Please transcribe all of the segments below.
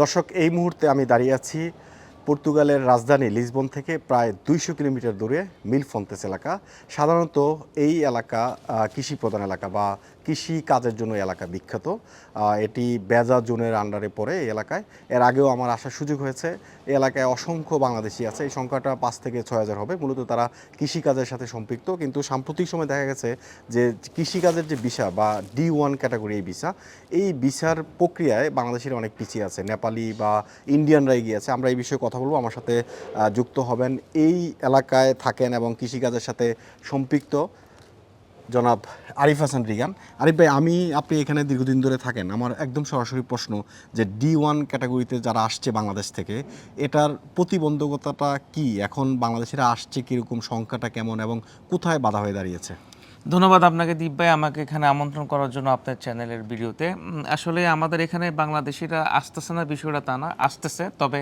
দর্শক, এই মুহূর্তে আমি দাঁড়িয়ে আছি পর্তুগালের রাজধানী লিসবন থেকে প্রায় দুইশো কিলোমিটার দূরে মিলফন্তেস এলাকা। সাধারণত এই এলাকা কৃষি প্রধান এলাকা বা কৃষি কাজের জন্য এলাকা বিখ্যাত। এটি বেজা জোনের আন্ডারে পড়ে এই এলাকায়। এর আগেও আমার আসার সুযোগ হয়েছে। এই এলাকায় অসংখ্য বাংলাদেশি আছে। এই সংখ্যাটা পাঁচ থেকে ছয় হাজার হবে। মূলত তারা কৃষিকাজের সাথে সম্পৃক্ত। কিন্তু সাম্প্রতিক সময় দেখা গেছে যে কৃষিকাজের যে ভিসা বা ডি ওয়ান ক্যাটাগরি এই ভিসা, এই ভিসার প্রক্রিয়ায় বাংলাদেশের অনেক পিছিয়ে আছে। নেপালি বা ইন্ডিয়ানরা এগিয়ে আছে। আমরা এই বিষয়ে কথা বলব। আমার সাথে যুক্ত হবেন। এই এলাকায় থাকেন এবং কৃষিকাজের সাথে সম্পৃক্ত। জনাব আরিফ হাসান রিগান। আরিফ ভাই, আমি, আপনি এখানে দীর্ঘদিন ধরে থাকেন। আমার একদম সরাসরি প্রশ্ন যে ডি ওয়ান ক্যাটাগরিতে যারা আসছে বাংলাদেশ থেকে, এটার প্রতিবন্ধকতাটা কি? এখন বাংলাদেশিরা আসছে কীরকম, সংখ্যাটা কেমন এবং কোথায় বাধা হয়ে দাঁড়িয়েছে? ধন্যবাদ আপনাকে দীপ ভাই, আমাকে এখানে আমন্ত্রণ করার জন্য আপনার চ্যানেলের ভিডিওতে। আসলে আমাদের এখানে বাংলাদেশিরা আসতেছে না, বিষয়টা তা না, আসতেছে। তবে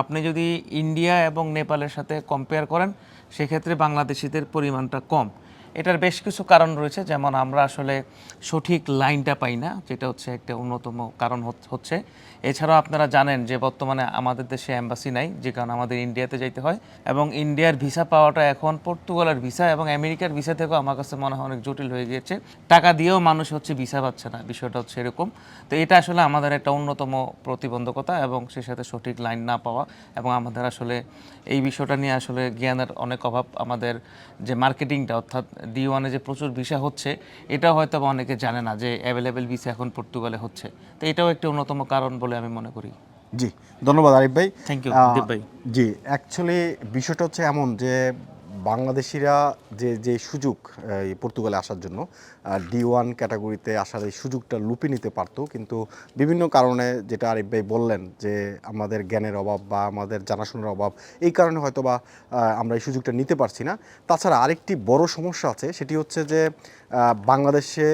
আপনি যদি ইন্ডিয়া এবং নেপালের সাথে কম্পেয়ার করেন, সেক্ষেত্রে বাংলাদেশিদের পরিমাণটা কম। এটার বেশ কিছু কারণ রয়েছে, যেমন আমরা আসলে সঠিক লাইনটা পাই না, যেটা হচ্ছে একটা অন্যতম কারণ হচ- হচ্ছে। এছাড়াও আপনারা জানেন যে বর্তমানে আমাদের দেশে অ্যাম্বাসি নাই, যে কারণে আমাদের ইন্ডিয়াতে যাইতে হয় এবং ইন্ডিয়ার ভিসা পাওয়াটা এখন পর্তুগালের ভিসা এবং আমেরিকার ভিসা থেকেও আমার কাছে মনে হয় অনেক জটিল হয়ে গিয়েছে। টাকা দিয়েও মানুষ হচ্ছে ভিসা পাচ্ছে না, বিষয়টা হচ্ছে এরকম। তো এটা আসলে আমাদের একটা অন্যতম প্রতিবন্ধকতা এবং সে সাথে সঠিক লাইন না পাওয়া এবং আমাদের আসলে এই বিষয়টা নিয়ে আসলে জ্ঞানের অনেক অভাব আমাদের যে মার্কেটিংটা অর্থাৎ ডি ওয়ানে যে প্রচুর ভিসা হচ্ছে এটাও হয়তো অনেকে জানে না যে অ্যাভেলেবেল ভিসা এখন পর্তুগালে হচ্ছে। তো এটাও একটি অন্যতম কারণ বলে আমি মনে করি। জি ধন্যবাদ আরিফ ভাই। থ্যাংক ইউ ভাই। জি অ্যাকচুয়ালি বিষয়টা হচ্ছে এমন যে বাংলাদেশিরা যে যে সুযোগ, এই পর্তুগালে আসার জন্য ডি ওয়ান ক্যাটাগরিতে আসার এই সুযোগটা লুপি নিতে পারত। কিন্তু বিভিন্ন কারণে যেটা আরিফ ভাই বললেন যে, আমাদের জ্ঞানের অভাব বা আমাদের জানাশোনার অভাব, এই কারণে হয়তো বা আমরা এই সুযোগটা নিতে পারছি না। তাছাড়া আরেকটি বড় সমস্যা আছে, সেটি হচ্ছে যে বাংলাদেশে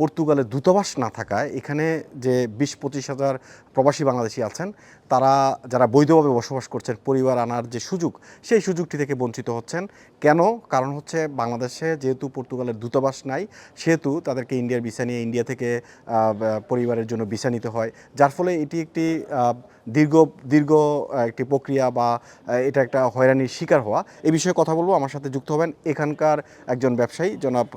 পর্তুগালের দূতাবাস না থাকায় এখানে যে বিশ পঁচিশ হাজার প্রবাসী বাংলাদেশি আছেন, তারা যারা বৈধভাবে বসবাস করছেন, পরিবার আনার যে সুযোগ, সেই সুযোগটি থেকে বঞ্চিত হচ্ছেন। কেন? কারণ হচ্ছে বাংলাদেশে যেহেতু পর্তুগালের দূতাবাস নাই, সেহেতু তাদেরকে ইন্ডিয়ার ভিসা নিয়ে ইন্ডিয়া থেকে পরিবারের জন্য ভিসা নিতে হয়। যার ফলে এটি একটি দীর্ঘ দীর্ঘ একটি প্রক্রিয়া বা এটা একটা হয়রানির শিকার হওয়া। এ বিষয়ে কথা বলব। আমার সাথে যুক্ত হবেন এখানকার একজন ব্যবসায়ী, জনাব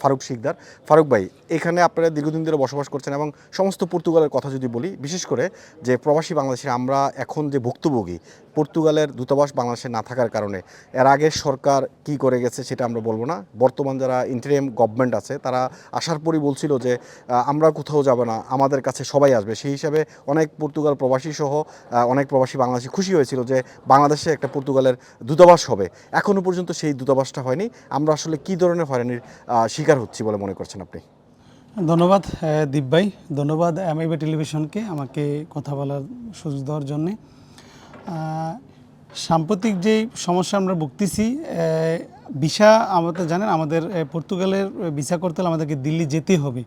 ফারুক শিকদার। ফারুক ভাই, এখানে আপনারা দীর্ঘদিন ধরে বসবাস করছেন এবং সমস্ত পর্তুগালের কথা যদি বলি, বিশেষ করে যে প্রবাসী বাংলাদেশের, আমরা এখন যে ভুক্তভোগী, পর্তুগালের দূতাবাস বাংলাদেশে না থাকার কারণে, এর আগে সরকার কি করে গেছে সেটা আমরা বলব না। বর্তমান যারা ইন্টারিয়াম গভর্নমেন্ট আছে, তারা আসার পরই বলছিল যে আমরা কোথাও যাব না, আমাদের কাছে সবাই আসবে। সেই হিসাবে অনেক পর্তুগাল প্রবাসী সহ অনেক প্রবাসী বাংলাদেশি খুশি হয়েছিল যে, বাংলাদেশে একটা পর্তুগালের দূতাবাস হবে। এখনও পর্যন্ত সেই দূতাবাসটা হয়নি। আমরা আসলে কি ধরনের হয়রানির শিকার হচ্ছি বলে মনে করছেন আপনি? ধন্যবাদ দীপ ভাই। ধন্যবাদ, এমআইবি টেলিভিশনকে আমাকে কথা বলার সুযোগ দেওয়ার জন্যে। সাম্প্রতিক যে সমস্যা আমরা ভুগতেছি ভিসা আমাদের জানেন, আমাদের পর্তুগালের ভিসা করতে হলে আমাদেরকে দিল্লি যেতে হবে।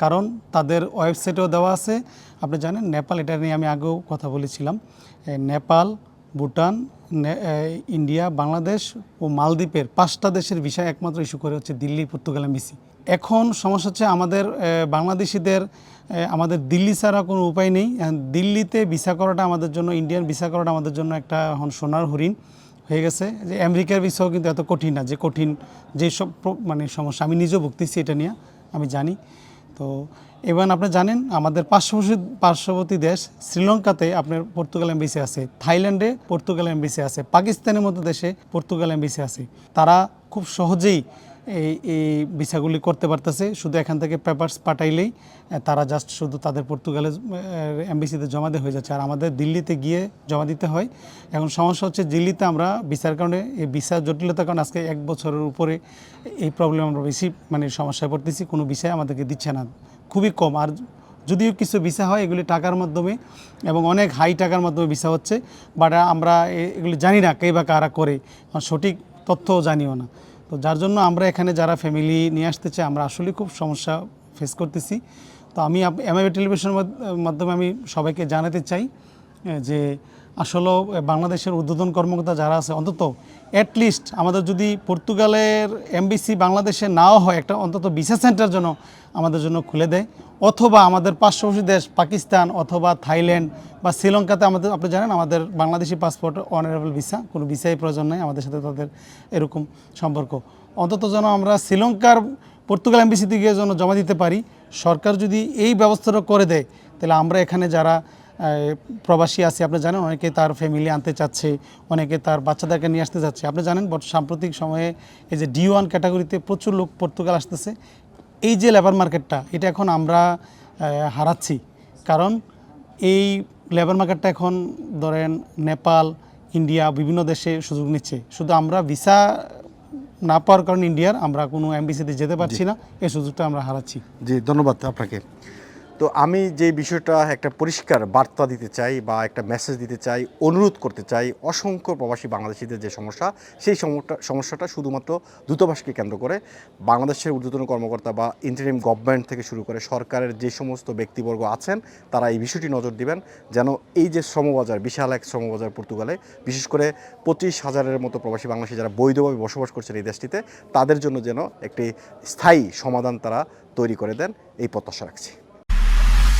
কারণ তাদের ওয়েবসাইটেও দেওয়া আছে। আপনি জানেন, নেপাল, এটা নিয়ে আমি আগেও কথা বলেছিলাম। নেপাল ভুটান ইন্ডিয়া, বাংলাদেশ ও মালদ্বীপের পাঁচটা দেশের ভিসা একমাত্র ইস্যু করে হচ্ছে দিল্লি, পর্তুগাল এমবিসি এখন সমস্যা হচ্ছে আমাদের বাংলাদেশিদের আমাদের দিল্লি ছাড়া কোনো উপায় নেই। দিল্লিতে ভিসা করাটা আমাদের জন্য, ইন্ডিয়ান ভিসা করাটা আমাদের জন্য একটা এখন সোনার হরিণ হয়ে গেছে। যে আমেরিকার ভিসাও কিন্তু এত কঠিন না, যে কঠিন যেসব মানে সমস্যা, আমি নিজেও ভুগতেছি এটা নিয়ে, আমি জানি। তো এবার আপনি জানেন, আমাদের পার্শ্ববর্তী পার্শ্ববর্তী দেশ শ্রীলঙ্কাতে আপনার পর্তুগাল এমবিসি আছে, থাইল্যান্ডে পর্তুগাল এমবিসি আছে, পাকিস্তানের মতো দেশে পর্তুগাল এমবিসি আছে। তারা খুব সহজেই এই এই ভিসাগুলি করতে পারতেছে। শুধু এখান থেকে পেপারস পাঠাইলেই তারা জাস্ট শুধু তাদের পর্তুগালের এমবিসিতে জমা দিয়ে হয়ে যাচ্ছে। আর আমাদের দিল্লিতে গিয়ে জমা দিতে হয়। এখন সমস্যা হচ্ছে দিল্লিতে আমরা ভিসার কারণে, এই ভিসা জটিলতার কারণে আজকে এক বছরের উপরে এই প্রবলেম আমরা বেশি মানে সমস্যায় পড়তেছি। কোনো বিষয় আমাদেরকে দিচ্ছে না। খুবই কম। আর যদিও কিছু ভিসা হয়, এগুলি টাকার মাধ্যমে এবং অনেক হাই টাকার মাধ্যমে ভিসা হচ্ছে। বাট আমরা এগুলি জানি না কে বা কারা করে। সঠিক তথ্যও জানিও না। তো যার জন্য আমরা এখানে যারা ফ্যামিলি নিয়ে আসতে চাই, আমরা আসলে খুব সমস্যা ফেস করতেছি। তো আমি এমআইবি টেলিভিশনের মাধ্যমে আমি সবাইকে জানাতে চাই যে আসলে বাংলাদেশের উদ্বোধন কর্মকর্তা যারা আছে, অন্তত অ্যাটলিস্ট আমাদের যদি পর্তুগালের এমবিসি বাংলাদেশে নাও হয়, একটা অন্তত ভিসা সেন্টার জন্য আমাদের জন্য খুলে দেয়, অথবা আমাদের পার্শ্ববর্তী দেশ পাকিস্তান অথবা থাইল্যান্ড বা শ্রীলঙ্কাতে আমাদের, আপনি জানেন আমাদের বাংলাদেশি পাসপোর্ট অনারেবল ভিসা কোনো ভিসাই প্রয়োজন নেই আমাদের সাথে তাদের এরকম সম্পর্ক। অন্তত যেন আমরা শ্রীলঙ্কার পর্তুগাল এমবিসিতে গিয়ে যেন জমা দিতে পারি, সরকার যদি এই ব্যবস্থাটা করে দেয়, তাহলে আমরা এখানে যারা প্রবাসী আছি আপনি জানেন অনেকে তার ফ্যামিলি আনতে চাচ্ছে অনেকে তার বাচ্চাদেরকে নিয়ে আসতে চাচ্ছে। আপনি জানেন বট সাম্প্রতিক সময়ে এই যে ডি ওয়ান ক্যাটাগরিতে প্রচুর লোক পর্তুগাল আসতেছে। এই যে লেবার মার্কেটটা এটা এখন আমরা হারাচ্ছি। কারণ এই লেবার মার্কেটটা এখন ধরেন নেপাল ইন্ডিয়া বিভিন্ন দেশে সুযোগ নিচ্ছে। শুধু আমরা ভিসা না পাওয়ার কারণে ইন্ডিয়ার আমরা কোনো এমবিসিতে যেতে পারছি না এই সুযোগটা আমরা হারাচ্ছি। জি ধন্যবাদ আপনাকে। তো আমি যে বিষয়টা একটা পরিষ্কার বার্তা দিতে চাই বা একটা মেসেজ দিতে চাই, অনুরোধ করতে চাই, অসংখ্য প্রবাসী বাংলাদেশিদের যে সমস্যা, সেই সমস্যাটা শুধুমাত্র দূতাবাসকে কেন্দ্র করে বাংলাদেশের ঊর্ধ্বতন কর্মকর্তা বা ইন্টারিম গভর্নমেন্ট থেকে শুরু করে সরকারের যে সমস্ত ব্যক্তিবর্গ আছেন, তারা এই বিষয়টি নজর দিবেন যেন এই যে শ্রমবাজার, বিশাল এক শ্রমবাজার পর্তুগালে, বিশেষ করে পঁচিশ হাজারের মতো প্রবাসী বাংলাদেশি যারা বৈধভাবে বসবাস করছেন এই দেশটিতে, তাদের জন্য যেন একটি স্থায়ী সমাধান তারা তৈরি করে দেন, এই প্রত্যাশা রাখছি।